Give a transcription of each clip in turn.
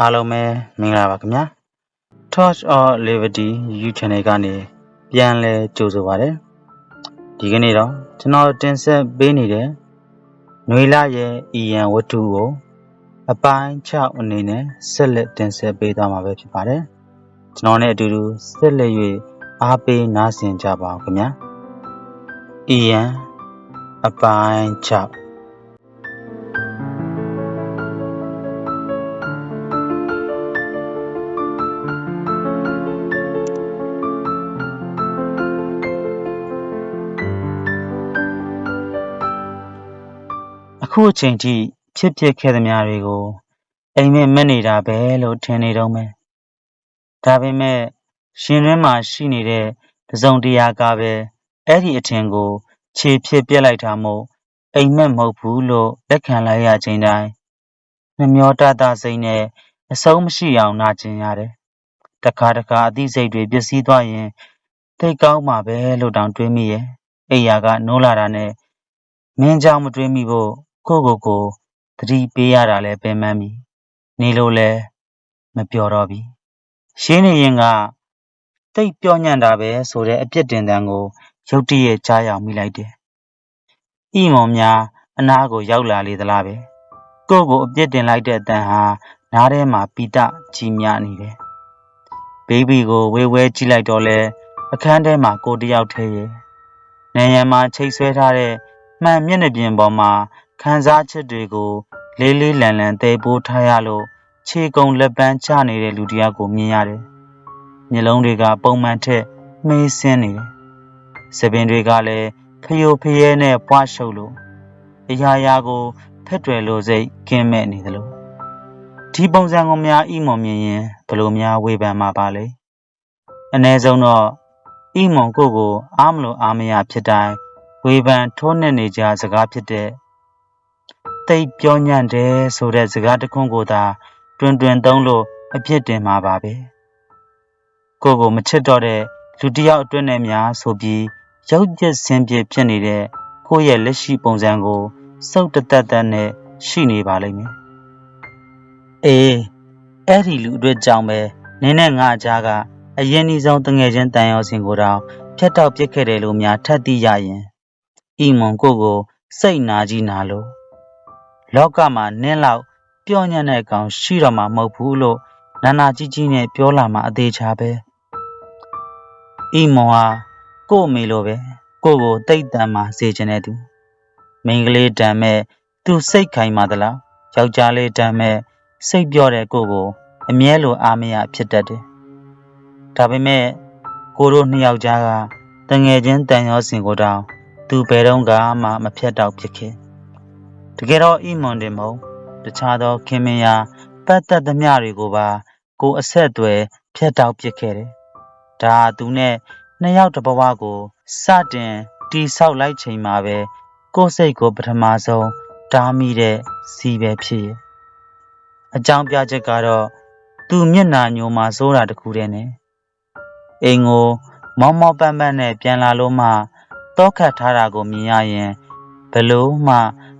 အားလုံးပဲမင်္ဂလာပါခင်ဗျာ Torch of Liberty YouTube Channel ကနေပြန်လဲကြိုဆိုပါရစေဒီကနေ့တော့ကျွန်တော်တင်ဆက်ပေးနေတဲ့ຫນွေလရဲ့အီယံဝတ္ထုကိုအပိုင်း6အနေနဲ့ဆက်လက်တင်ဆက်ပေးသွားမှာပဲဖြစ်ပါတယ်ကျွန်တော်နဲ့အတူတူဆက်လက်၍အားပေးနားဆင်ကြပါအောင်ခင်ဗျာအီယံအပိုင်း6 ခုအချိန်ထိ ဖြစ်ဖြစ်ခဲ့သမျှတွေကို အိမ်မက်မက်နေတာပဲလို့ ထင်နေတော့မယ်ဒါပေမဲ့ရှင်တွင်းမှာရှိနေတဲ့ တစုံတရာကပဲ အဲ့ဒီအထင်ကို ခြေဖြစ်ပြက်လိုက်တာမို့ အိမ်မက်မဟုတ်ဘူးလို့ လက်ခံလိုက်ရခြင်းတိုင်း နှမျောတတစိတ်နဲ့ အဆုံးမရှိအောင် နာကျင်ရတယ် တခါတခါ အသိစိတ်တွေ ပျက်စီးသွားရင် သိတ်ကောင်းမှာပဲလို့တောင် တွေးမိရဲ့အိယာက နိုးလာတာနဲ့ မင်းကြောင့်မတွေးမိဖို့ ကိုယ့်ကိုယ်ကို သတိပေးရတာလည်း ပင်ပန်းပြီ နေလို့လည်း မပျော်တော့ပြီ ရှင်းနေရင်ကတိတ်ပြောညံ့တာပဲဆိုတဲ့ အပြစ်တင်တန်ကို ရုတ်တရက် ကြားရောက်မိလိုက်တယ်။ဤမော်များ အနားကို ရောက်လာလေသလားပဲ။ကိုယ့်ကို အပြစ်တင်လိုက်တဲ့အတန်ဟာ နားထဲမှာပိတကြီးများနေတယ်။ဘေဘီကို ဝေဝဲကြည့်လိုက်တော့လဲအခန်းထဲမှာ ကိုတယောက်ထဲရဲ့။နံရံမှာ ချိတ်ဆွဲထားတဲ့ မှန်မျက်နှာပြင်ပေါ်မှာ ခံစားချက်တွေကို လေးလေးလံလံသဲပိုးထားရလို့ခြေကုံလက်ပန်းချနေတဲ့လူတစ်ယောက်ကိုမြင်ရတယ်။မျက်လုံးတွေကပုံမှန်ထက်မှေးဆင်းနေတယ်။စပင်တွေကလည်းဖျို့ဖျဲနဲ့ပွားရှုပ်လို့အရာရာကိုဖက်တွယ်လို့စိတ်ကင်းမဲ့နေသလိုဒီပုံစံကိုများဤမွန်မြင်ရင်ဘလို့များဝေဖန်မှာပါလဲအ ਨੇ ဆုံးတော့ဤမွန်ကိုကိုအားမလို့အားမရဖြစ်တိုင်းဝေဖန်ထိုးနှက်နေကြစကားဖြစ်တဲ့ သိပ်ပြောညံ့တယ်ဆိုတဲ့စကားတခွန်းကိုသာတွင်တွင်သုံးလို့အပြစ်တင်မှာပါပဲကိုကိုမချစ်တော့တဲ့လူတစ်ယောက်အတွက်နဲ့များဆိုပြီးရုပ်ပြက်ဆင်းပြဖြစ်နေတဲ့ကိုယ့်ရဲ့လက်ရှိပုံစံကိုစုပ်တသက်သက်နဲ့ရှိနေပါလိမ့်မယ်အေးအဲ့ဒီလူအတွက်ကြောင့်ပဲနင်းနဲ့ငါအကြားကအရင်ဒီဆုံးတငယ်ချင်းတန်ရောစင်ကိုတောင်ဖြတ်တောက်ပစ်ခဲ့တယ်လို့များထပ်သိရရင်ဤမွန်ကိုကိုစိတ်နာကြီးနာလို့ လောကမှာနင်းလောက်ပျော့ညံ့တဲ့ကောင်ရှိတော့မှာမဟုတ်ဘူးလို့နာနာကြီးကြီးနဲ့ပြောလာမှအသေးချာပဲဤမွန်ဟာကို့အမေလိုပဲကိုကိုတိတ်တန်မှစေချင်တဲ့သူမိန်းကလေးတန်မဲ့သူစိတ်ခိုင်မှသလားယောက်ျားလေးတန်မဲ့စိတ်ပြောတဲ့ကိုကိုအမြဲလိုအားမရဖြစ်တတ်တယ်ဒါပေမဲ့ကိုတို့နှစ်ယောက်ကြားကတငယ်ချင်းတန်ရောစင်ကိုတောင်သူဘယ်တော့မှမဖြတ်တော့ဖြစ်ခဲ့ တကယ်တော့ဤမွန်တင်မဟုတ်တခြားသောခင်မင်ယာပတ်သက်သမျှတွေကိုပါ ကိုအဆက်အသွယ်ဖြတ်တောက်ပစ်ခဲ့တယ်ဒါဟာသူနဲ့နှစ်ယောက်တစ်ဘဝကိုစတင်တီဆောက်လိုက်ချိန်မှာပဲကိုယ်စိတ်ကိုပထမဆုံးတားမိတဲ့စီပဲဖြစ်ရဲ့အကြောင်းပြချက်ကတော့သူမျက်နာညိုမှာစိုးတာတခုတည်းနဲ့အိမ်ကိုမောင်းမောင်းပန်းပန်းနဲ့ပြန်လာလို့မှတောခတ်ထားတာကိုမြင်ရရင်ဘလို့မှ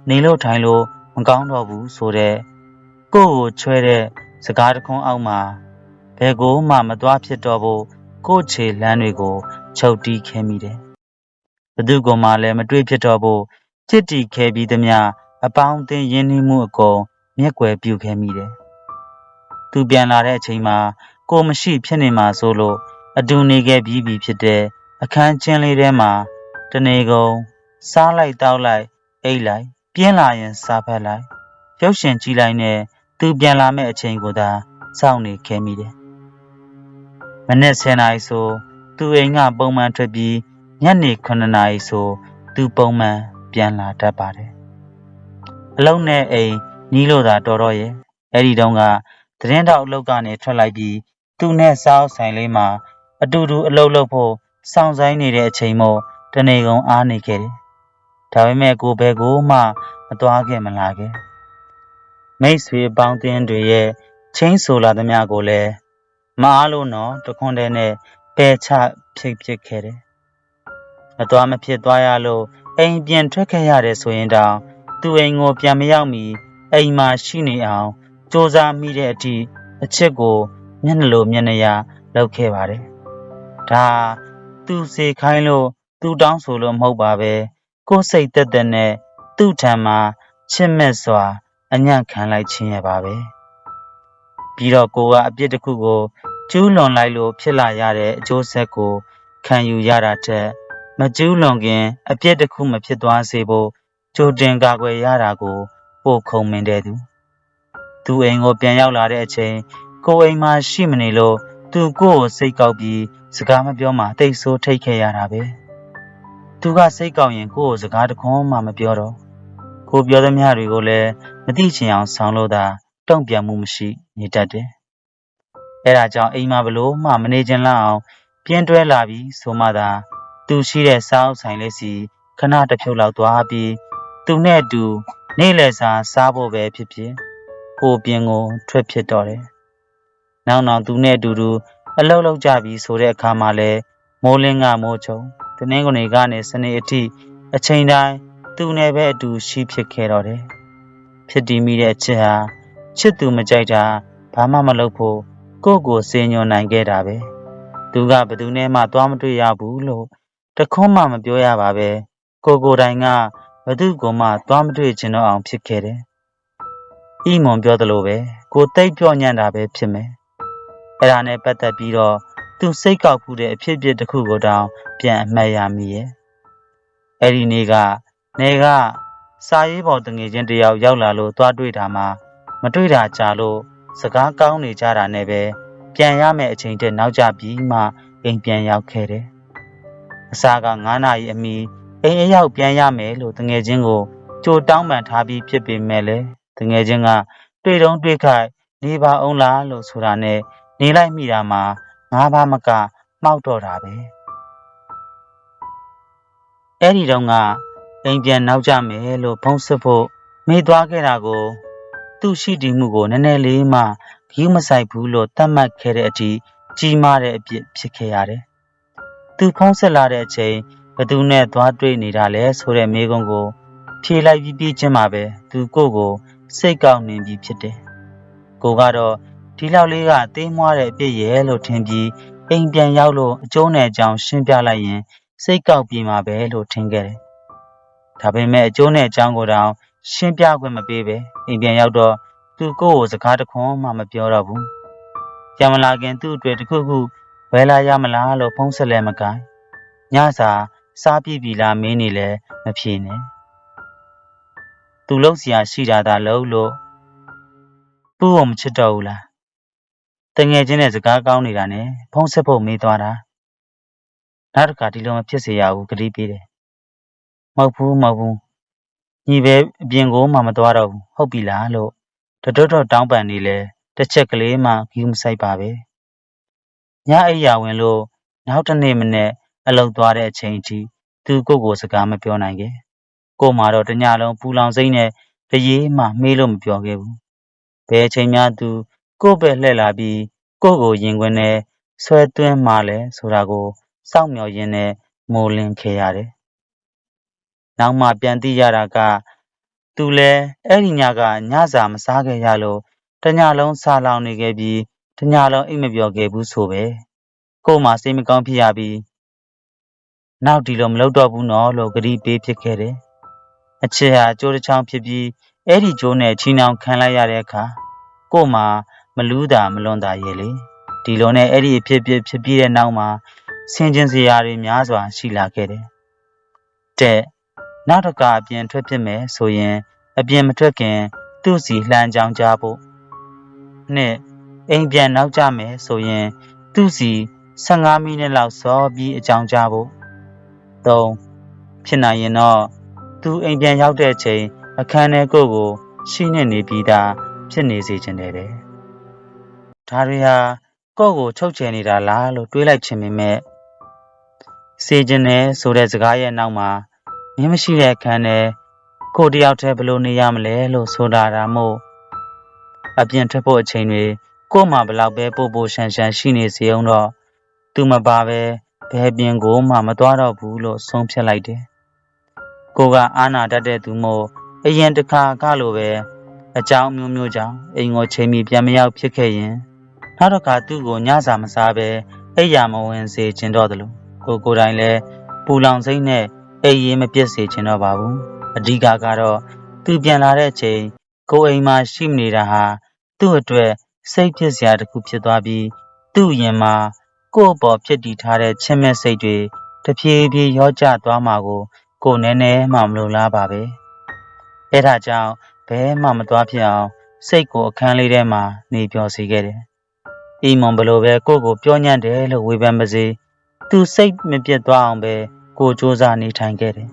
နေလို့ထိုင်လို့မကောင်းတော့ဘူးဆိုတဲ့ကိုယ့်ကိုချွဲတဲ့စကားတခွန်းအောက်မှာဘယ်ကိုမှမသွားဖြစ်တော့ဘူးကိုယ့်ခြေလမ်းတွေကိုချုပ်တီးခဲမိတယ်။ဘသူကမှလည်းမတွေ့ဖြစ်တော့ဘူးချစ်တီခဲပြီးသမျှအပေါင်းအသင်းရင်းနှီးမှုအကုန်မျက်ွယ်ပြုခဲမိတယ်။သူပြန်လာတဲ့အချိန်မှာကိုမရှိဖြစ်နေမှာဆိုလို့အတူနေခဲ့ပြီးပြီဖြစ်တဲ့အခန်းချင်းလေးထဲမှာတနေကုန်စားလိုက်တောက်လိုက်အိတ်လိုက် ပြင်းလာရင်စားဖက်လိုက်ရုပ်ရှင်ကြည့်လိုက်နဲ့သူပြန်လာမဲ့အချိန်ကိုသာစောင့်နေခဲ့မိတယ်။မနေ့10နာရီဆိုသူအိမ်ကပုံမှန်ထွက်ပြီးညနေ9နာရီဆိုသူပုံမှန်ပြန်လာတတ်ပါတယ်။အလုံးနဲ့အိမ်နီးလို့သာတော်တော့ရဲ့အဲ့ဒီတုန်းကသတင်းတောက်အလုပ်ကနေထွက်လိုက်ပြီးသူနဲ့စားအုပ်ဆိုင်လေးမှာအတူတူအလုပ်လုပ်ဖို့စောင့်ဆိုင်နေတဲ့အချိန်မို့တနေကုန်အားနေခဲ့တယ်။ ဒါပေမဲ့ကိုဘဲကိုမှမသွားခဲ့မလာခဲ့။မိတ်ဆွေပေါင်းတင်းတွေရဲ့ချင်းဆိုလာသမျှကိုလည်းမအားလို့နော်တခွန်းတည်းနဲ့ပယ်ချဖြစ်ဖြစ်ခဲ့တယ်။မသွားမဖြစ်သွားရလို့အိမ်ပြန်ထွက်ခဲ့ရတယ်ဆိုရင်တောင်သူ့အိမ်ကိုပြန်မရောက်မီအိမ်မှာရှိနေအောင်စ조사မိတဲ့အထိအချစ်ကိုမျက်နှလိုမျက်နှာရလောက်ခဲ့ပါတယ်။ဒါသူစေခိုင်းလို့သူတောင်းဆိုလို့မဟုတ်ပါပဲ ကိုယ်စိတ်သက်သက်နဲ့သူ့ထံမှာချစ်မဲ့စွာ အညံ့ခံလိုက်ခြင်းရပါပဲ။ပြီးတော့ကိုကအပြစ်တစ်ခုကိုကျူးလွန်လိုက်လို့ဖြစ်လာရတဲ့အကျိုးဆက်ကို ခံယူရတာတဲ့မကျူးလွန်ခင် အပြစ်တစ်ခုမဖြစ်သွားစေဖို့ကြိုတင်ကာကွယ်ရတာကို ပို့ခုံမင်းတဲ့သူသူအိမ်ကိုပြန်ရောက်လာတဲ့အချိန်ကိုအိမ်မှာရှိမနေလို့သူကိုယ့်ကိုစိတ်ကောက်ပြီးစကားမပြောမှတိတ်ဆိုးထိတ်ခဲ့ရတာပဲ သူကစိတ်ကောက်ရင်ကိုယ့်ကိုစကားတခွန်းမှမပြောတော့ကိုပြောသမျှတွေကိုလည်းမသိချင်အောင်ဆောင်းလို့သာတုံ့ပြန်မှုမရှိနေတတ်တယ်အဲဒါကြောင့်အိမ်မှာဘလို့မှမနေချင်လောက်အောင်ပြင်းတွဲလာပြီးဆိုမှသာသူရှိတဲ့စားအုပ်ဆိုင်လေးစီခဏတစ်ဖြုတ်လောက်သွားပြီးသူနဲ့အတူနေ့လည်စာစားဖို့ပဲဖြစ်ဖြစ်ကိုပြင်းကိုထွက်ဖြစ်တော့တယ်။နောက်နောက်သူနဲ့အတူတူအလောက်လောက်ကြပြီးဆိုတဲ့အခါမှာလဲမိုးလင်းကမိုးချုံ တနင်္ဂနွေကနေစနေအထိအချိန်တိုင်းသူနဲ့ပဲအတူရှိဖြစ်ခဲ့တော့တယ်။ဖြစ်တည်မိတဲ့ချစ်ဟာချစ်သူမကြိုက်တာဘာမှမလုပ်ဖို့ကိုယ့်ကိုစေညွန်နိုင်ခဲ့တာပဲ။သူကဘယ်သူနဲ့မှသွားမတွေ့ရဘူးလို့တခွန်းမှမပြောရပါပဲ။ကိုကိုတိုင်ကဘသူ့ကိုမှသွားမတွေ့ချင်တော့အောင်ဖြစ်ခဲ့တယ်။ဤမွန်ပြောသလိုပဲကိုတိတ်ပြော့ညံ့တာပဲဖြစ်မယ်။အဲ့ဒါနဲ့ပတ်သက်ပြီးတော့ သူစိတ်ကောက်ဖူးတဲ့အဖြစ်အပျက်တစ်ခုကိုတောင်ပြန်အမှတ်ရမိရဲ့။အဲ့ဒီနေ့ကနေကစာရေးပေါ်တငယ်ချင်းတယောက်ရောက်လာလို့သွားတွေ့တာမှမတွေ့တာကြာလို့စကားကောင်းနေကြတာနဲ့ပဲပြန်ရမယ့်အချိန်တည်းနောက်ကျပြီးမှအိမ်ပြန်ရောက်ခဲ့တယ်။အစားက9နာရီအမီအိမ်အရောက်ပြန်ရမယ်လို့တငယ်ချင်းကိုကြိုတောင်းပန်ထားပြီးဖြစ်ပေမဲ့လည်းတငယ်ချင်းကတွေ့တုံးတွေ့ခိုက်နေပါအောင်လားလို့ဆိုတာနဲ့နေလိုက်မိတာမှာ ငါးပါးမကမှောက်တော့တာပဲအဲ့ဒီတော့ကအိမ်ပြန်နောက်ကြမယ်လို့ဖုံးဆက်ဖို့မေးသွားခဲ့တာကို သူ့ရှိတည်မှုကိုနည်းနည်းလေးမှဂီးမဆိုင်ဘူးလို့သတ်မှတ်ခဲ့တဲ့အထိကြီးမားတဲ့အပြစ်ဖြစ်ခဲ့ရတယ်။သူဖုံးဆက်လာတဲ့အချိန်ဘသူနဲ့သွားတွေ့နေတာလဲဆိုတဲ့မေးခွန်းကို ဖြေလိုက်ပြီးပြီးချင်းမှာပဲသူကိုကိုစိတ်ကောက်နေပြီဖြစ်တယ်။ကိုကတော့ ဒီလောက်လေးကသေးမွားတဲ့အပြစ်ရဲ့လို့ထင်ပြီးအိမ်ပြန်ရောက်လို့အကျိုးနဲ့အကြောင်းရှင်းပြလိုက်ရင်စိတ်ကောက်ပြေမှာပဲလို့ထင်ခဲ့တယ်။ဒါပေမဲ့အကျိုးနဲ့အကြောင်းကိုတောင်ရှင်းပြခွင့်မပေးပဲအိမ်ပြန်ရောက်တော့သူကိုယ့်ကိုစကားတခွန်းမှမပြောတော့ဘူး။ကြံမလာခင်သူ့အတွက်တခုခုဝယ်လာရမလားလို့ဖုန်းဆက်လဲမကိုင်း။ညစာစားပြည့်ပြီလားမင်းနေလဲမဖြေနဲ့။သူလုံးစရာရှိတာသာလုံးလို့ပူအောင်မချစ်တော့ဘူးလား။ တငယ်ချင်းနဲ့စကားကောင်းနေတာနဲ့ဖုန်းဆက်ဖို့မေးသွားတာ။နောက်တစ်ခါဒီလိုမဖြစ်စေရဘူးဂတိပေးတယ်။မဟုတ်ဘူးမဟုတ်ဘူး။ညီပဲအပြင်ကိုမှမသွားတော့ဘူးဟုတ်ပြီလားလို့တတွတ်တော့တောင်းပန်နေလဲတစ်ချက်ကလေးမှဂီးမဆိုင်ပါပဲ။ညအိယာဝင်လို့နောက်တစ်နေ့မနေ့အလုပ်သွားတဲ့အချိန်အထိသူကိုကိုစကားမပြောနိုင်ခဲ့။ကိုမှတော့တညလုံးပူလောင်စိမ့်နဲ့တရေမှမေးလို့မပြောခဲ့ဘူး။ဘယ်အချိန်မှသူ ကို့ပဲလှည့်လာပြီး ကိုကို ရင်ခွင်းနဲ့ဆွဲသွင်းမှလဲဆိုတာကို စောင့်မျှော်ရင်းနဲ့ မိုးလင်းခဲ့ရတယ်။နောက်မှ ပြန်သိရတာက သူလဲ အဲ့ဒီညက ညစာမစားခဲ့ရလို့တညလုံး ဆာလောင်နေခဲ့ပြီးတညလုံး အိတ်မပြောခဲ့ဘူးဆိုပဲ။ကို့မှာ စိတ်မကောင်းဖြစ်ရပြီး နောက် ဒီလို မလုပ်တော့ဘူးနော်လို့ဂရီပေးဖြစ်ခဲ့တယ်။အချစ်ဟာ ကြိုးတစ်ချောင်းဖြစ်ပြီး အဲ့ဒီကြိုးနဲ့ ချီနှောင်ခံလိုက်ရတဲ့အခါ ကို့မှာ မလူးတာမလွန်တာရဲ့လေဒီလိုနဲ့အဲ့ဒီအဖြစ်ဖြစ်ဖြစ်ပြီးတဲ့နောက်မှာဆင်ကျင်စရာတွေများစွာရှိလာခဲ့တယ်။တဲ့နောက်တစ်ခါအပြင်ထွက်ဖြစ်မယ်ဆိုရင်အပြင်မထွက်ခင် သူ့စီလှမ်းကြောင်းကြဖို့နှစ်အိမ်ပြန်နောက်ကြမယ်ဆိုရင် သူ့စီ15မိနစ်လောက်စောပြီးအကြောင်းကြားဖို့3ဖြစ်နိုင်ရင်တော့သူအိမ်ပြန်ရောက်တဲ့အချိန်အခန်းထဲကိုကို ရှိနေနေပြီးသားဖြစ်နေစေချင်တယ်ပဲ ဒါတွေဟာ ကိုယ့်ကို ချုပ်ချယ်နေတာလားလို့ တွေးလိုက်ချင်ပေမဲ့စေချင်တယ်ဆိုတဲ့ စကားရဲ့နောက်မှာ မင်းမရှိတဲ့အခန်းထဲ ကိုတယောက်တည်းဘယ်လိုနေရမလဲလို့ ဆိုတာဒါမို့ အပြင်ထွက်ဖို့အချိန်တွေ ကို့မှာဘလောက်ပဲ ပို့ပို့ရှန်ရှန်ရှိနေစေအောင်တော့ သူမပါပဲဘယ်ပြင်ကိုမှ မသွားတော့ဘူးလို့ ဆုံးဖြတ်လိုက်တယ်။ကိုကအာနာတတ်တဲ့သူမို့ အရင်တစ်ခါကလိုပဲ အကြောင်းမျိုးမျိုးကြောင့် အိမ်ကိုချိန်မီ ပြန်မရောက်ဖြစ်ခဲ့ရင် နောက်တစ်ခါသူ့ကိုညစာမစားဘဲအိပ်ယာမဝင်စေချင်တော့တယ်လို့ကိုကိုယ်တိုင်လည်းပူလောင်စိတ်နဲ့အိပ်ရေးမပြစ်စေချင်တော့ပါဘူးအဓိကကတော့သူပြန်လာတဲ့အချိန်ကိုယ်အိမ်မှာရှိမနေတာဟာသူ့အတွက်စိတ်ဖြစ်စရာတစ်ခုဖြစ်သွားပြီးသူ့ရင်မှာကိုယ့်အပေါ်ဖြစ်တည်ထားတဲ့ချစ်မဲ့စိတ်တွေတဖြည်းဖြည်းရောကျသွားမှာကို ကိုယ်နည်းနည်းမှမလိုလားပါပဲအဲဒါကြောင့်ဘဲမှမသွားဖြစ်အောင်စိတ်ကိုအခန်းလေးထဲမှာနေပျော်စေခဲ့တယ် အီမွန်ဘလို့ပဲကိုယ့်ကိုပြောညံ့တယ်လို့ဝေဖန်ပါစေသူစိတ်မပြတ်သွားအောင်ပဲကိုစူးစမ်းနေထိုင်ခဲ့တယ်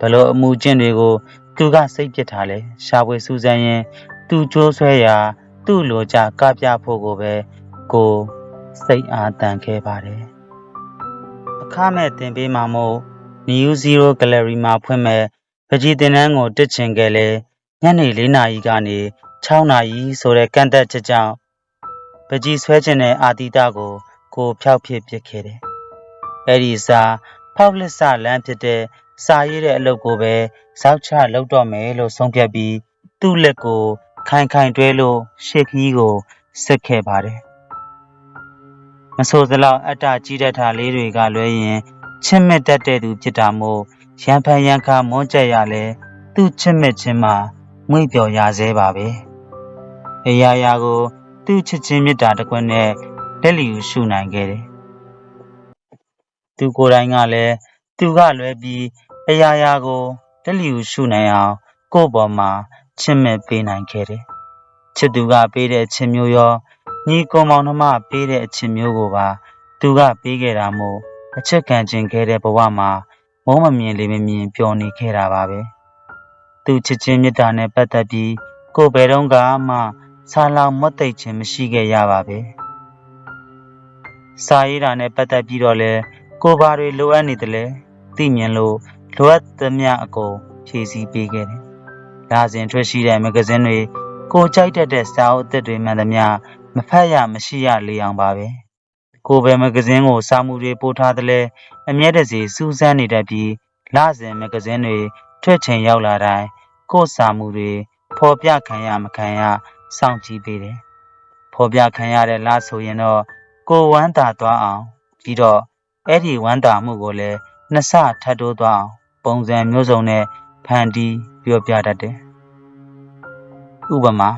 ဘလို့အမှုကျင့်တွေကိုသူကစိတ်ပြစ်ထားလဲရှာဖွေစူးစမ်းရင်သူကြိုးဆွဲရာ သူ့လိုချကပြဖို့ကိုပဲကိုစိတ်အားတန်ခဲ့ပါတယ်အခမဲ့တင်ပေးမှာမို့ New Zero Gallery မှာဖွင့်မဲ့ပကြီးတင်နန်းကိုတက်ချင်ခဲ့လဲညနေ၄နာရီကနေ6နာရီဆိုတဲ့ကန့်သက်ချက်ကြောင့် ပကြီးဆွဲခြင်းတဲ့အာတိတကို ကိုဖျောက်ဖြစ်ပစ်ခဲ့တယ်။အဲ့ဒီစာဖောက်လက်စလမ်းဖြစ်တဲ့စာရေးတဲ့အလုပ်ကိုပဲဇောက်ချလုပ်တော့မယ်လို့ဆုံးဖြတ်ပြီးသူ့လက်ကို ခိုင်ခိုင်တွဲလို့ရှေ့ခီးကိုစစ်ခဲ့ပါတယ်။မဆိုစလောက်အတ္တကြီးတတ်တာလေးတွေကလွဲရင်ချစ်မြတ်တတ်တဲ့သူဖြစ်တာမို့ရံဖန်ရံခါမွန်းကြက်ရလဲသူ့ချစ်မြတ်ခြင်းမှာမွေ့ပျော်ရသေးပါပဲ။အရာရာကို သူ့ချစ်ချင်းမေတ္တာတကွနဲ့လက်လီကိုရှုနိုင်ခဲ့တယ်။သူကိုယ်တိုင်ကလည်းသူကလွဲပြီးအရာရာကိုလက်လီကိုရှုနိုင်အောင်ကိုယ့်ပေါ်မှာချစ်မဲ့ပေးနိုင်ခဲ့တယ်။ချစ်သူကပေးတဲ့အချစ်မျိုးရောညီကောင်မောင်နှမပေးတဲ့အချစ်မျိုးကိုပါသူကပေးခဲ့တာမို့အချစ်ခံခြင်းခဲ့တဲ့ဘဝမှာမုံမမြင်လေးမမြင်ပျော်နေခဲ့တာပါပဲ။သူချစ်ချင်းမေတ္တာနဲ့ပတ်သက်ပြီးကိုယ်ဘယ်တော့မှ ဆာလောင်မွတ်သိပ်ခြင်းမရှိခဲ့ရပါပဲ။စာရေးတာနဲ့ပတ်သက်ပြီးတော့လဲကိုဘာတွေလိုအပ်နေတယ်လဲသိမြင်လို့လိုအပ်သမျှအကုန်ဖြည့်ဆည်းပေးခဲ့တယ်။ဒါစဉ်ထွက်ရှိတဲ့မဂဇင်းတွေကိုကြိုက်တတ်တဲ့စာအုပ်အသစ်တွေမှန်သမျှမဖတ်ရမရှိရလေအောင်ပါပဲ။ကိုပဲမဂဇင်းကိုစာမှုတွေပို့ထားတယ်လဲအမြဲတစေစူးစမ်းနေတတ်ပြီးလစဉ်မဂဇင်းတွေထွက်ချိန်ရောက်လာတိုင်းကိုစာမှုတွေဖော်ပြခံရမခံရ စောင့်ကြည့်ပေးတယ်။ဖော်ပြခံရတဲ့လားဆိုရင်တော့ကိုဝမ်းသာသွားအောင်ပြီးတော့အဲ့ဒီဝမ်းသာမှုကိုလည်းနှစ်ဆထပ်တိုးသွားအောင်ပုံစံမျိုးစုံနဲ့ဖန်တီးပြောပြတတ်တယ်။ဥပမာ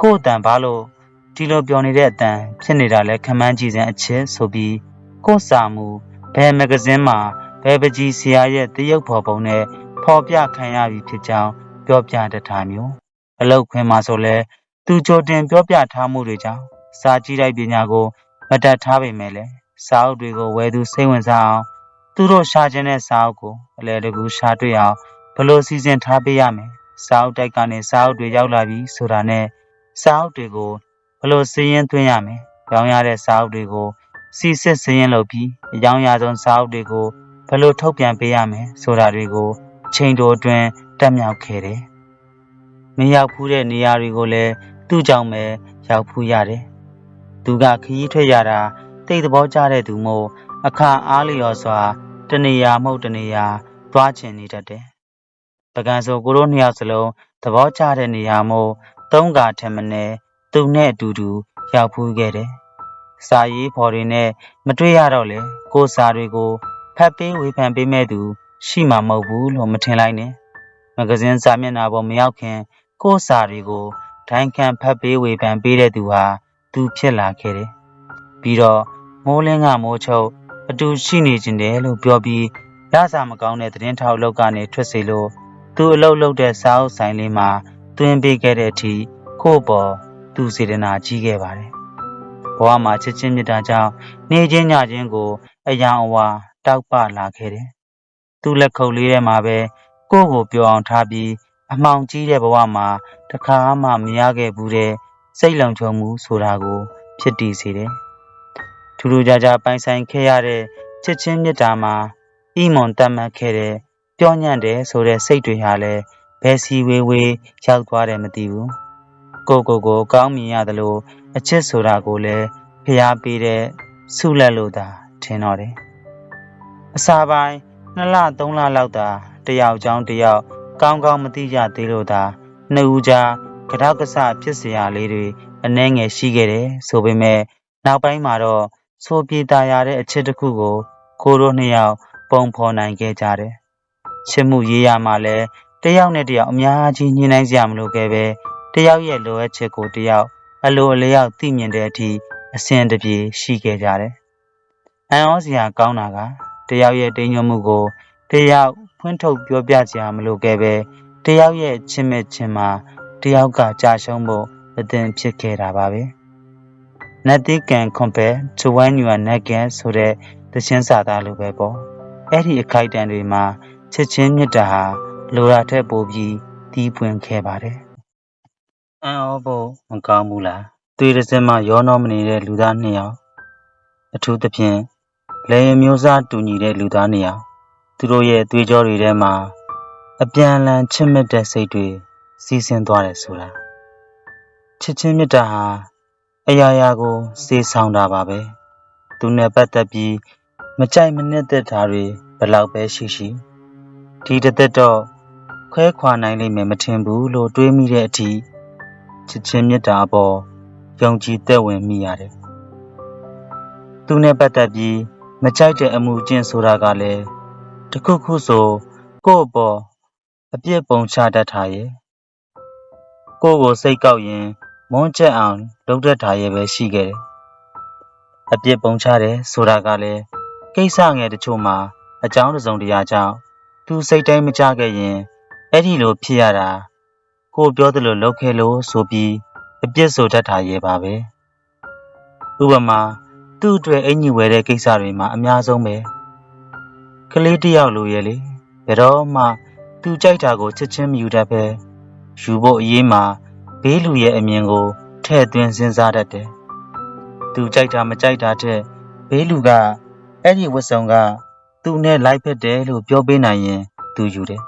ကိုယ်အတန်ဘာလို့ဒီလိုပြောနေတဲ့အတန်ဖြစ်နေတာလဲခမန်းကြည့်စံအချစ်ဆိုပြီးကိုယ်စာမှုဘယ်မဂဇင်းမှာဘယ်ပကြီးဆရာရဲ့တရုပ်ဖော်ပုံနဲ့ဖော်ပြခံရပြီဖြစ်ကြောင်းပြောပြတတ်တာမျိုးအလောက်ခွင်မှာဆိုလဲ သူကြိုတင်ပြောပြထားမှုတွေကြောင့်စာကြည့်လိုက်ပညာကို မတတ်ထားပေမဲ့လည်းစာအုပ်တွေကိုဝယ်သူစိတ်ဝင်စားအောင်သူတို့ရှာခြင်းတဲ့စာအုပ်ကိုအလဲတကူရှာတွေ့အောင်ဘလို့စီစဉ်ထားပေးရမယ်စာအုပ်တိုက်ကနေစာအုပ်တွေရောက်လာပြီဆိုတာနဲ့စာအုပ်တွေကိုဘလို့စည်ရင်သွင်းရမယ်ရောင်းရတဲ့စာအုပ်တွေကိုစီစစ်စည်ရင်လုပ်ပြီးအကြောင်းအရာဆုံးစာအုပ်တွေကိုဘလို့ထုတ်ပြန်ပေးရမယ်ဆိုတာတွေကိုချိန်တိုအတွင်းတက်မြောက်ခဲ့တယ်မရောက်ဖူးတဲ့နေရာတွေကိုလည်း သူ့ကြောင့်ပဲရောက်ဖူးရတယ်သူကခရီးထွက်ရတာတိတ်သဘောကျတဲ့သူမို့အခါအားလျော်စွာတနေရာမဟုတ်တနေရာသွားချင်နေတတ်တယ်။ပကံဆိုကိုတို့နှစ်ယောက်စလုံးသဘောကျတဲ့နေရာမို့သုံးကာထက်မနည်းသူနဲ့အတူတူရောက်ဖူးခဲ့တယ်။စာရေးဖော်တွေနဲ့မတွေ့ရတော့လေကိုစာတွေကိုဖတ်ပေးဝေဖန်ပေးမဲ့သူရှိမှာမဟုတ်ဘူးလို့မထင်လိုက်နဲ့။မဂဇင်းစာမျက်နှာပေါ်မရောက်ခင်ကိုစာတွေကို ဒိုင်းခံဖတ်ပေးဝေဖန်ပေးတဲ့သူဟာသူဖြစ်လာခဲ့တယ်။ပြီးတော့မိုးလင်းကမိုးချုပ်အတူရှိနေခြင်းတယ်လို့ပြောပြီးရစာမကောင်းတဲ့သတင်းထောက်လောက်ကနေထွက်စေလို့သူအလုပ်လုပ်တဲ့စာအုပ်ဆိုင်လေးမှာတွင်ပေးခဲ့တဲ့အထိကို့ပေါ်သူစေတနာကြီးခဲ့ပါတယ်။ဘဝမှာချစ်ချင်းမြတ်တာကြောင့်နေချင်းညချင်းကိုအယံအဝါတောက်ပလာခဲ့တယ်။သူ့လက်ခုပ်လေးထဲမှာပဲကိုယ့်ကိုပြောအောင်ထားပြီး အမှောင်ကြီးတဲ့ဘဝမှာတခါမှမရခဲ့ဘူးတဲ့စိတ်လုံခြုံမှုဆိုတာကို ဖြစ်တည်စေတယ်။ထူးထူးခြားခြားပိုင်ဆိုင်ခဲ့ရတဲ့ချစ်ချင်းမြတ်တာမှာဣမွန်တတ်မှတ်ခဲ့တဲ့ပြောညံ့တယ်ဆိုတဲ့စိတ်တွေဟာလည်းဘယ်စီဝေးဝေးရောက်သွားတယ်မသိဘူး။ကိုကိုကိုကောင်းမြင်ရတယ်လို့အချစ်ဆိုတာကိုလည်းဖျားပေးတဲ့ဆုလက်လို့သာထင်တော့တယ်။အစာပိုင်းနှစ်လသုံးလလောက်သာတယောက်ချောင်းတယောက် ကောင်းကောင်းမသိကြသေးလို့သာနှစ်ဦးကြားကြောက်ကဆဖြစ်เสียရလေးတွေ အနှဲငယ်ရှိခဲ့တယ်ဆိုပေမဲ့နောက်ပိုင်းမှာတော့ဆိုပြေတာရတဲ့အချက်တစ်ခုကိုကိုတို့နှစ်ယောက်ပုံဖော်နိုင်ခဲ့ကြတယ်ချစ်မှုရေးရမှလည်းတယောက်နဲ့တယောက်အများကြီးညှိနှိုင်းစရာမလိုခဲ့ပဲတယောက်ရဲ့လိုအပ်ချက်ကိုတယောက်အလိုအလျောက်သိမြင်တဲ့အထိအစဉ်တပြေရှိခဲ့ကြတယ်အန်ဩစရာကောင်းတာကတယောက်ရဲ့တိမ်ညွတ်မှုကိုတယောက် ဖွင့်ထုတ်ပြောပြစရာမလိုခဲ့ပဲတယောက်ရဲ့ချစ်မဲ့ခြင်းမှာတယောက်ကကြာရှုံးဖို့အသင်ဖြစ်ခဲ့တာပါပဲ Nothing can compare to when you are naked ဆိုတဲ့သချင်းစာသားလိုပဲပေါ့အဲ့ဒီအခိုက်အတန့်တွေမှာချစ်ချင်းမြတ်တာဟာလိုရာထက်ပိုပြီးတီးပွင့်ခဲ့ပါတယ်အံ့ဩဖို့မကောင်းဘူးလားတွေ့တစ်စက်မှရောနှောမနေတဲ့လူသားနှစ်ယောက်အထူးသဖြင့်လေယာဉ်မျိုးစားတူညီတဲ့လူသားနှစ်ယောက် သူတို့ရဲ့တွေးကြောတွေထဲမှာအပြန်အလှန်ချစ်မြတ်တဲ့စိတ်တွေစီးဆင်းသွားတယ်ဆိုတာချစ်ချင်းမြတ်တာဟာအရာရာကိုစေဆောင်တာပါပဲသူနဲ့ပတ်သက်ပြီးမကြိုက်မနစ်သက်တာတွေဘယ်လောက်ပဲရှိရှိဒီတစ်သက်တော့ခွဲခွာနိုင်လိမ့်မယ်မထင်ဘူးလို့တွေးမိတဲ့အထိချစ်ချင်းမြတ်တာအပေါ်ယုံကြည်သက်ဝင်မိရတယ်သူနဲ့ပတ်သက်ပြီးမကြိုက်တဲ့အမှုကျင့်ဆိုတာကလည်း တစ်ခုခုဆို ကိုယ့်အပေါ် အပြစ်ပုံချတတ်တာရဲ့ကိုယ့်ကို စိတ်ကောက်ရင် မွန်းချက်အောင် လုပ်တတ်တာရဲ့ပဲ ရှိခဲ့တယ် အပြစ်ပုံချတယ် ဆိုတာကလည်း ကိစ္စငယ်တချို့မှာ အကြောင်းတစ်စုံတစ်ရာကြောင့် သူစိတ်တိုင်းမကြခဲ့ရင် အဲ့ဒီလို ဖြစ်ရတာ ကိုပြောသလို လုပ်ခဲ့လို့ဆိုပြီး အပြစ်ဆိုတတ်တာရဲ့ပါပဲ ဥပမာ သူ့အတွက် အင်ကြီးဝယ်တဲ့ကိစ္စတွေမှာ အများဆုံးပဲ ကလေးတစ်ယောက်လိုရဲ့လေဘယ်တော့မှသူကြိုက်တာကိုချက်ချင်းမယူတတ်ပဲယူဖို့အရေးမှာဘေးလူရဲ့အမြင်ကိုထည့်သွင်းစဉ်းစားတတ်တယ်သူကြိုက်တာမကြိုက်တာတဲ့ဘေးလူကအဲ့ဒီဝတ်စုံကသူနဲ့လိုက်ဖက်တယ်လို့ပြောပေးနိုင်ရင်သူယူတယ်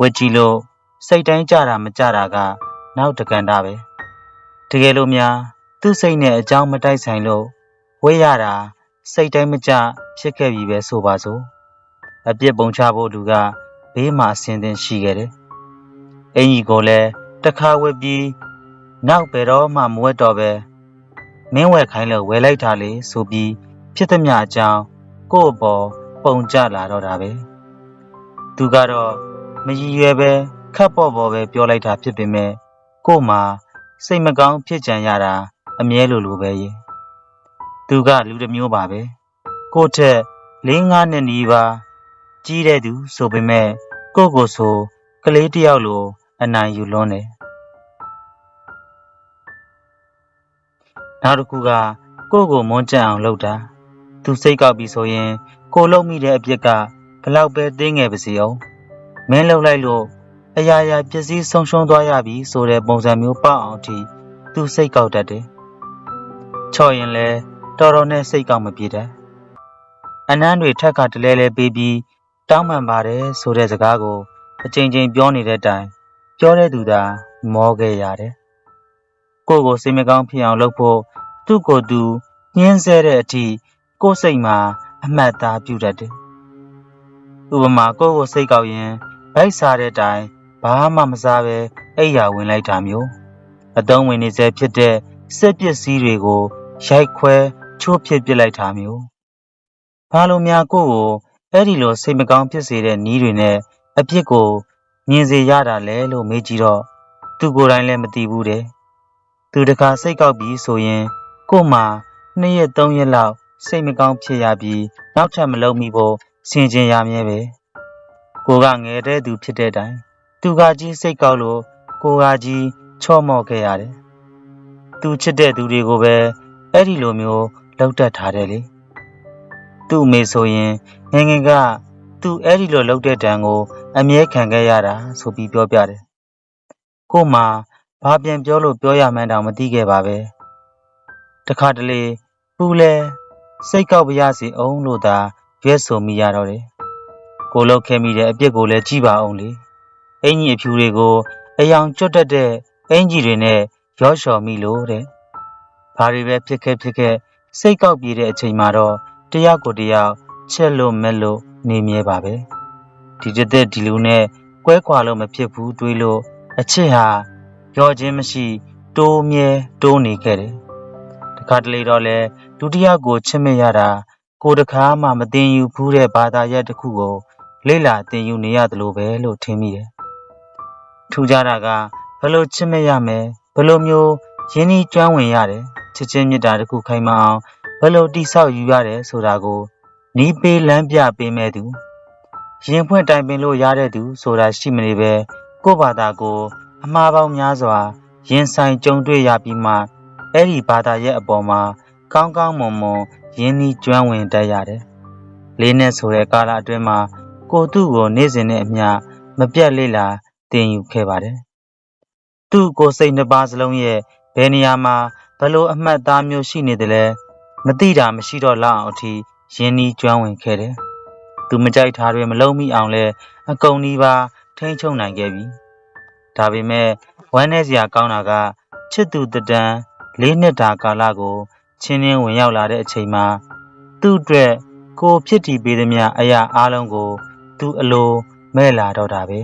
ဝက်ကြည့်လို့စိတ်တိုင်းကြတာမကြတာက နောက်တကန်တာပဲတကယ်လို့များသူ့စိတ်နဲ့အကြောင်းမတိုက်ဆိုင်လို့ဝေးရတာ စိတ်တိုင်းမကြဖြစ်ခဲ့ပြီပဲဆိုပါစို့အပြစ်ပုံချဖို့လူကဘေးမှာအစင်းသင်းရှိခဲ့တယ်အင်ကြီးကိုလည်းတခါဝက်ပြီးနောက်ဘယ်တော့မှမဝက်တော့ပဲမင်းဝက်ခိုင်းလို့ဝယ်လိုက်တာလေဆိုပြီးဖြစ်သမျှအကြောင်းကို့အပေါ်ပုံကြလာတော့တာပဲသူကတော့မရည်ရွယ်ပဲခတ်ပေါ့ပေါ့ပဲပြောလိုက်တာဖြစ်ပေမဲ့ကို့မှာစိတ်မကောင်းဖြစ်ကြံရတာအမြဲလိုလိုပဲရေ သူကလူတစ်မျိုးပါပဲကို့ထက်၄၅နှစ်နီးပါးကြီးတဲ့သူဆိုပေမဲ့ကို့ကိုဆိုကလေးတယောက်လိုအနိုင်ယူလွန်းတယ်နောက်တစ်ခုကကို့ကိုမွန်းကြံအောင်လုပ်တာသူစိတ်ကောက်ပြီဆိုရင် ကိုလုံးမိတဲ့အပြစ်ကဘလောက်ပဲတင်းငယ်ပါစေအောင်မင်းလှုပ်လိုက်လို့အရာရာပျက်စီးဆုံးရှုံးသွားရပြီဆိုတဲ့ပုံစံမျိုးပေါက်အောင်ထိသူစိတ်ကောက်တတ်တယ်ချော့ရင်လဲ တော်တော်နဲ့စိတ်ကောက်မပြေတတ်အနမ်းတွေထက်ကတလဲလဲပေးပြီးတောင်းပန်ပါတယ်ဆိုတဲ့စကားကိုအချိန်ချင်းပြောနေတဲ့အတိုင်းပြောတဲ့သူသာမောခဲ့ရတယ်ကိုယ့်ကိုစိတ်မကောင်းဖြစ်အောင်လုပ်ဖို့သူ့ကိုယ်သူညှင်းဆဲတဲ့အထိကိုယ်စိတ်မှာအမှတ်သားပြုတတ်တယ်ဥပမာကိုယ့်ကိုစိတ်ကောက်ရင်ဗိုက်စားတဲ့တိုင်ဘာမှမစားပဲအိယာဝင်လိုက်တာမျိုးအတုံးဝင်နေစေဖြစ်တဲ့စက်ပစ္စည်းတွေကိုရိုက်ခွဲ ချိုးဖြစ်ပစ်လိုက်တာမျိုးဘာလို့များကိုယ့်ကိုအဲ့ဒီလိုစိတ်မကောင်းဖြစ်စေတဲ့နီးတွေနဲ့အပြစ်ကိုမြင်စေရတာလဲလို့မေးကြည့်တော့သူကိုယ်တိုင်လည်းမသိဘူးတဲ့သူတခါစိတ်ကောက်ပြီးဆိုရင်ကို့မှာနှစ်ရက်သုံးရက်လောက်စိတ်မကောင်းဖြစ်ရပြီးနောက်ထပ်မလုပ်မိဖို့ဆင်ခြင်ရမြဲပဲကိုကငယ်တဲ့သူဖြစ်တဲ့တိုင်သူကကြီးစိတ်ကောက်လို့ကိုကကြီးချော့မော့ခဲ့ရတယ်သူချစ်တဲ့သူတွေကိုပဲအဲ့ဒီလိုမျိုး လောက်တတ်ထားတယ်လေသူ့အမေဆိုရင်ငငယ်ကသူအဲ့ဒီလိုလောက်တဲ့တန်ကို အမြဲခံခဲ့ရတာဆိုပြီးပြောပြတယ်ကို့မှာဘာပြန်ပြောလို့ပြောရမှန်းတောင်မသိခဲ့ပါပဲတခါတလေပူလဲစိတ်ကောက်ပါရစီအောင်လို့သာရွက်ဆိုမိရတော့တယ်ကိုလောက်ခဲ့မိတဲ့အပြစ်ကိုလည်းကြည့်ပါအောင်လေအင်ကြီးအဖြူတွေကိုအယောင်ကျွတ်တက်တဲ့အင်ကြီးတွေနဲ့ရော့လျှော်မိလို့တဲ့ဘာတွေပဲဖြစ်ခဲ့ဖြစ်ခဲ့ စိတ်ကောက်ပြေတဲ့အချိန်မှာတော့တယောက်ကိုတယောက်ချက်လို့မဲ့လို့နေမြဲပါပဲဒီတစ်သက်ဒီလူနဲ့ကွဲခွာလို့မဖြစ်ဘူးတွေးလို့အချစ်ဟာရောခြင်းမရှိတိုးမြဲတိုးနေခဲ့တယ်တခါတလေတော့လဲဒုတိယကိုချစ်မိရတာကိုယ်တခါမှမတင်ယူဘူးတဲ့ဘာသာရပ်တစ်ခုကိုလေ့လာတင်ယူနေရတယ်လို့ပဲလို့ထင်မိတယ်ထူးခြားတာကဘယ်လိုချစ်မိရမယ်ဘယ်လိုမျိုး ရင်းနှီးကျွမ်းဝင်ရတယ်ချစ်ချင်းမြတ်တာတစ်ခုခိုင်မအောင်ဘယ်လိုတိဆောက်ယူရတယ်ဆိုတာကိုနီးပေးလမ်းပြပေးမဲ့သူရင်ဖွင့်တိုင်ပင်လို့ရတဲ့သူဆိုတာရှိမနေပဲကိုယ့်ဘာသာကို အမှားပေါင်းများစွာ ရင်ဆိုင်ကြုံတွေ့ရပြီးမှအဲ့ဒီဘာသာရဲ့အပေါ်မှာကောင်းကောင်းမွန်မွန်ရင်းနှီးကျွမ်းဝင်တတ်ရတယ်။လေးနဲ့ဆိုတဲ့ကာလအတွင်းမှာကိုသူ့ကိုနေ့စဉ်နဲ့အမျှမပြတ်လေ့လာသင်ယူခဲ့ပါတယ်။သူ့ကိုယ်စိတ်နှစ်ပါးစလုံးရဲ့ ဘယ်နေရာမှာဘယ်လိုအမှတ်အသားမျိုးရှိနေတယ်လဲမသိတာမရှိတော့လောက်အောင်အထိရင်းနှီးကျွမ်းဝင်ခဲ့တယ်။သူမကြိုက်တာတွေမလုံးမိအောင်လဲအကုန်ဒီပါထိမ့်ချုံနိုင်ခဲ့ပြီ။ဒါပေမဲ့ဝမ်းနည်းစရာကောင်းတာကချစ်သူတတန်လေးနှစ်တာကာလကိုချင်းချင်းဝင်ရောက်လာတဲ့အချိန်မှာသူ့အတွက်ကိုဖြစ်တည်ပေးသမျှအရာအလုံးကို သူအလိုမဲ့လာတော့တာပဲ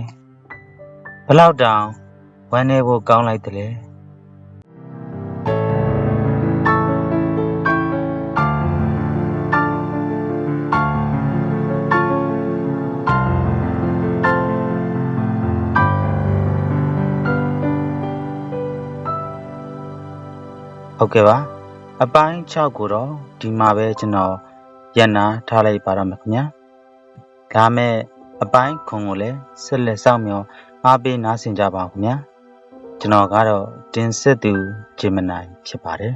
ဘလောက်တောင်ဝမ်းနည်းဖို့ကောင်းလိုက်တယ်လေ ဟုတ်ကဲ့ပါအပိုင်း6ကိုတော့ဒီမှာပဲကျွန်တော်ရန်နာထားလိုက်ပါတော့မယ်ခင်ဗျာဒါမဲ့အပိုင်းခွန်ကိုလည်းဆက်လက်စောင့်မျှော်အားပေးနားဆင်ကြပါဦးခင်ဗျာကျွန်တော်ကတော့တင်ဆက်သူဂျေမနိုင်ဖြစ်ပါတယ်